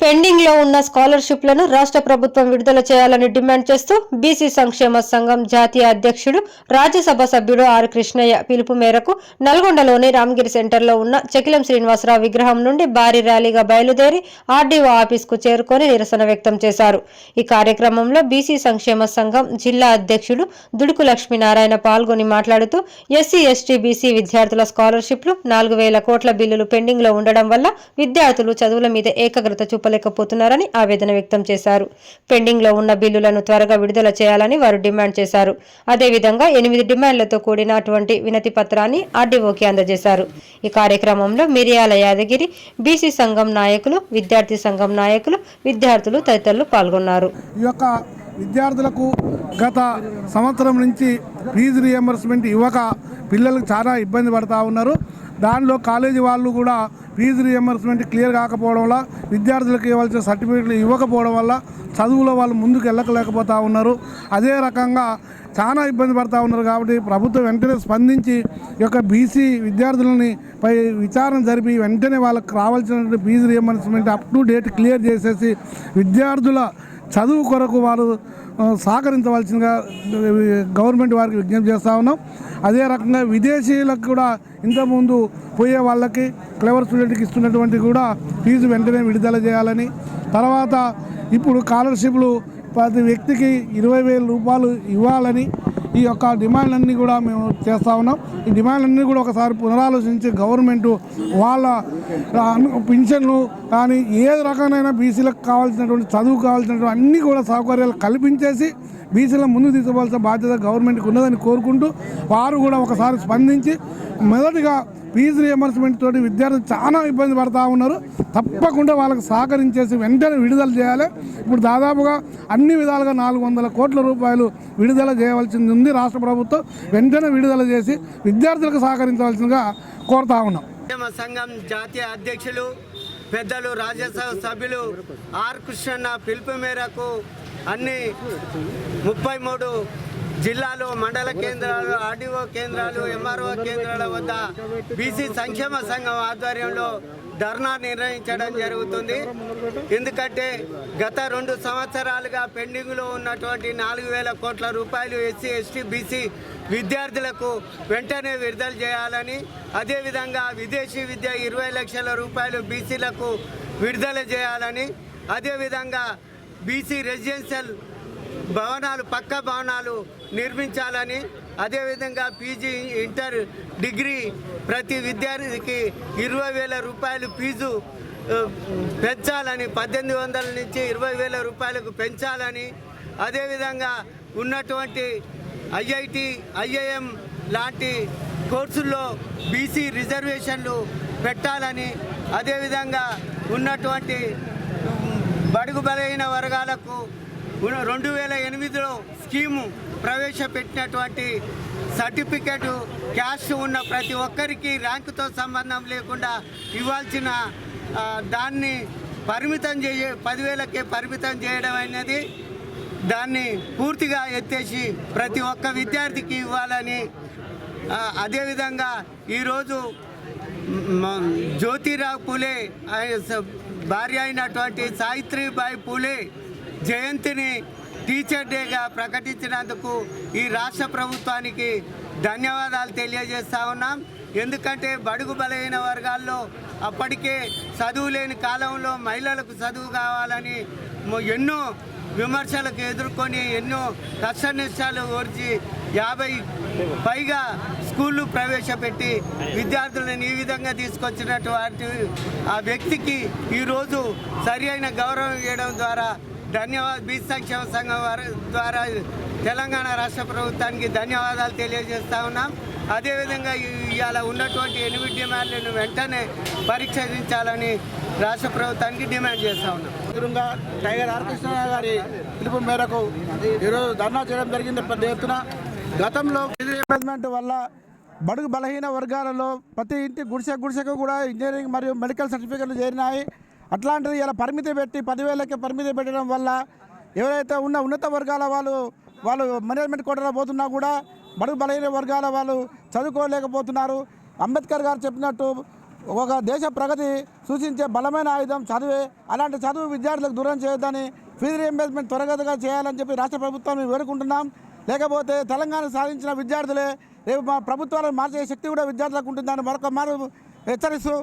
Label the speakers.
Speaker 1: పెండింగ్లో ఉన్న స్కాలర్షిప్లను రాష్ట్ర ప్రభుత్వం విడుదల చేయాలని డిమాండ్ చేస్తూ బీసీ సంక్షేమ సంఘం జాతీయ అధ్యక్షుడు రాజ్యసభ సభ్యుడు ఆర్ కృష్ణయ్య పిలుపు మేరకు నల్గొండలోని రామగిరి సెంటర్లో ఉన్న చకిలం శ్రీనివాసరావు విగ్రహం నుండి భారీ ర్యాలీగా బయలుదేరి ఆర్డీఓ ఆఫీస్కు చేరుకొని నిరసన వ్యక్తం చేశారు. ఈ కార్యక్రమంలో బీసీ సంక్షేమ సంఘం జిల్లా అధ్యక్షుడు దుడుకు లక్ష్మీనారాయణ పాల్గొని మాట్లాడుతూ ఎస్సీ ఎస్టీ బీసీ విద్యార్థుల స్కాలర్షిప్లు నాలుగు వేల కోట్ల బిల్లులు పెండింగ్లో ఉండడం వల్ల విద్యార్థులు చదువుల మీద ఏకాగ్రత చెప్పలేకపోతున్నారని ఆవేదన వ్యక్తం చేశారు. పెండింగ్లో ఉన్న బిల్లులను త్వరగా విడుదల చేయాలని వారు డిమాండ్ చేశారు. అదేవిధంగా ఎనిమిది డిమాండ్లతో కూడినటువంటి వినతి పత్రాన్ని ఆర్డీఓకి అందజేశారు. ఈ కార్యక్రమంలో మిరియాల యాదగిరి బీసీ సంఘం నాయకులు విద్యార్థి సంఘం నాయకులు విద్యార్థులు తదితరులు పాల్గొన్నారు.
Speaker 2: ఈ యొక్క విద్యార్థులకు గత సంవత్సరం నుంచి ఫీజు రియంబర్స్మెంట్ ఇవ్వక పిల్లలకు చాలా ఇబ్బంది పడతా ఉన్నారు. దానిలో కాలేజీ వాళ్ళు కూడా ఫీజు రియంబర్స్మెంట్ క్లియర్ కాకపోవడం వల్ల విద్యార్థులకు ఇవ్వాల్సిన సర్టిఫికేట్లు ఇవ్వకపోవడం వల్ల చదువులో వాళ్ళు ముందుకు వెళ్ళకలేకపోతూ ఉన్నారు. అదే రకంగా చాలా ఇబ్బంది పడుతూ ఉన్నారు కాబట్టి ప్రభుత్వం వెంటనే స్పందించి ఈ యొక్క బీసీ విద్యార్థులని పై విచారణ జరిపి వెంటనే వాళ్ళకి రావాల్సినటువంటి fee reimbursement up to date clear చేసేసి విద్యార్థుల చదువు కొరకు వారు సహకరించవలసిందిగా గవర్నమెంట్ వారికి విజ్ఞప్తి చేస్తూ ఉన్నాం. అదే రకంగా విదేశీయులకు కూడా ఇంతకుముందు పోయే వాళ్ళకి క్లెవర్ స్టూడెంట్కి ఇస్తున్నటువంటి కూడా ఫీజు వెంటనే విడుదల చేయాలని. తర్వాత ఇప్పుడు స్కాలర్షిప్లు ప్రతి వ్యక్తికి ఇరవై వేల రూపాయలు ఇవ్వాలని ఈ యొక్క డిమాండ్లన్నీ కూడా మేము చేస్తూ ఉన్నాం. ఈ డిమాండ్లన్నీ కూడా ఒకసారి పునరాలోచించి గవర్నమెంట్ వాళ్ళ పింఛన్లు కానీ ఏ రకమైన బీసీలకు కావాల్సినటువంటి చదువు కావాల్సినటువంటి అన్నీ కూడా సౌకర్యాలు కల్పించేసి బీసీల ముందు తీసుకోవాల్సిన బాధ్యత గవర్నమెంట్కి ఉన్నదని కోరుకుంటూ వారు కూడా ఒకసారి స్పందించి మొదటిగా ఫీజు రియంబర్స్మెంట్ తోటి విద్యార్థులు చాలా ఇబ్బంది పడతా ఉన్నారు. తప్పకుండా వాళ్ళకి సహకరించేసి వెంటనే విడుదల చేయాలి. ఇప్పుడు దాదాపుగా అన్ని విధాలుగా నాలుగు వందల కోట్ల రూపాయలు విడుదల చేయవలసింది ఉంది రాష్ట్ర ప్రభుత్వం. వెంటనే విడుదల చేసి విద్యార్థులకు సహకరించవలసిందిగా కోరుతా ఉన్నాం.
Speaker 3: సంఘం జాతీయ అధ్యక్షులు పెద్దలు రాజ్యసభ సభ్యులు ఆర్ కృష్ణన్న పిలుపు మేరకు అన్ని ముప్పై మూడు జిల్లాలు మండల కేంద్రాలు ఆర్డీఓ కేంద్రాలు ఎంఆర్ఓ కేంద్రాల వద్ద బీసీ సంక్షేమ సంఘం ఆధ్వర్యంలో ధర్నా నిర్వహించడం జరుగుతుంది. ఎందుకంటే గత రెండు సంవత్సరాలుగా పెండింగ్లో ఉన్నటువంటి నాలుగు వేల కోట్ల రూపాయలు ఎస్సీ ఎస్టీ బీసీ విద్యార్థులకు వెంటనే విడుదల చేయాలని అదేవిధంగా విదేశీ విద్య ఇరవై లక్షల రూపాయలు బీసీలకు విడుదల చేయాలని అదేవిధంగా బీసీ రెసిడెన్షియల్ భవనాలు పక్క భవనాలు నిర్మించాలని అదేవిధంగా పీజీ ఇంటర్ డిగ్రీ ప్రతి విద్యార్థికి ఇరవై వేల రూపాయలు ఫీజు పెంచాలని పద్దెనిమిది వందల నుంచి ఇరవై వేల రూపాయలకు పెంచాలని అదేవిధంగా ఉన్నటువంటి ఐఐటి ఐఐఎం లాంటి కోర్సుల్లో బీసీ రిజర్వేషన్లు పెట్టాలని అదేవిధంగా ఉన్నటువంటి బడుగు బలైన వర్గాలకు రెండు వేల ఎనిమిదిలో స్కీము ప్రవేశపెట్టినటువంటి సర్టిఫికెట్ క్యాష్ ఉన్న ప్రతి ఒక్కరికి ర్యాంకుతో సంబంధం లేకుండా ఇవ్వాల్సిన దాన్ని పరిమితం చేయ పదివేలకే పరిమితం చేయడం అనేది దాన్ని పూర్తిగా ఎత్తేసి ప్రతి ఒక్క విద్యార్థికి ఇవ్వాలని అదేవిధంగా ఈరోజు జ్యోతిరావు పూలే భార్య అయినటువంటి సావిత్రిబాయి పూలే జయంతిని టీచర్ డేగా ప్రకటించినందుకు ఈ రాష్ట్ర ప్రభుత్వానికి ధన్యవాదాలు తెలియజేస్తా ఉన్నాం. ఎందుకంటే బడుగు బలహీన వర్గాల్లో అప్పటికే చదువు లేని కాలంలో మహిళలకు చదువు కావాలని ఎన్నో విమర్శలకు ఎదుర్కొని ఎన్నో కష్ట నిష్టాలు ఓర్చి యాభై పైగా స్కూళ్ళు ప్రవేశపెట్టి విద్యార్థులను ఈ విధంగా తీసుకొచ్చినటువంటి ఆ వ్యక్తికి ఈరోజు సరి అయిన గౌరవం ఇవ్వడం ద్వారా ధన్యవాద బీచ్ సంక్షేమ సంఘం వారి ద్వారా తెలంగాణ రాష్ట్ర ప్రభుత్వానికి ధన్యవాదాలు తెలియజేస్తా ఉన్నాం. అదేవిధంగా ఇవాళ ఉన్నటువంటి ఎనిమిది డిమాండ్లను వెంటనే పరీక్షించాలని రాష్ట్ర ప్రభుత్వానికి డిమాండ్ చేస్తా ఉన్నాం.
Speaker 4: ఎదురుగా టైగర్ ఆర్కృష్ణ గారి పిలుపు మేరకు ఈరోజు ధర్నా చేయడం జరిగింది. పెద్ద ఎత్తున గతంలో వల్ల బడుగు బలహీన వర్గాలలో ప్రతి ఇంటి గుడిసె గుడిసెకు కూడా ఇంజనీరింగ్ మరియు మెడికల్ సర్టిఫికెట్లు చేరినాయి. అట్లాంటిది ఇలా పరిమితి పెట్టి పదివేలకి పరిమితి పెట్టడం వల్ల ఎవరైతే ఉన్న ఉన్నత వర్గాల వాళ్ళు వాళ్ళు మేనేజ్మెంట్ కోటలో పోతున్నా కూడా బడుగు బలహీన వర్గాల వాళ్ళు చదువుకోలేకపోతున్నారు. అంబేద్కర్ గారు చెప్పినట్టు ఒక దేశ ప్రగతి సూచించే బలమైన ఆయుధం చదువే. అలాంటి చదువు విద్యార్థులకు దూరం చేయొద్దని ఫీజు రీఎంబర్స్మెంట్ త్వరగతిగా చేయాలని చెప్పి రాష్ట్ర ప్రభుత్వాన్ని వేడుకుంటున్నాం. లేకపోతే తెలంగాణ సాధించిన విద్యార్థులే రేపు మా ప్రభుత్వాలను మార్చే శక్తి కూడా విద్యార్థులకు ఉంటుందని మరొక మారు హెచ్చరిస్తూ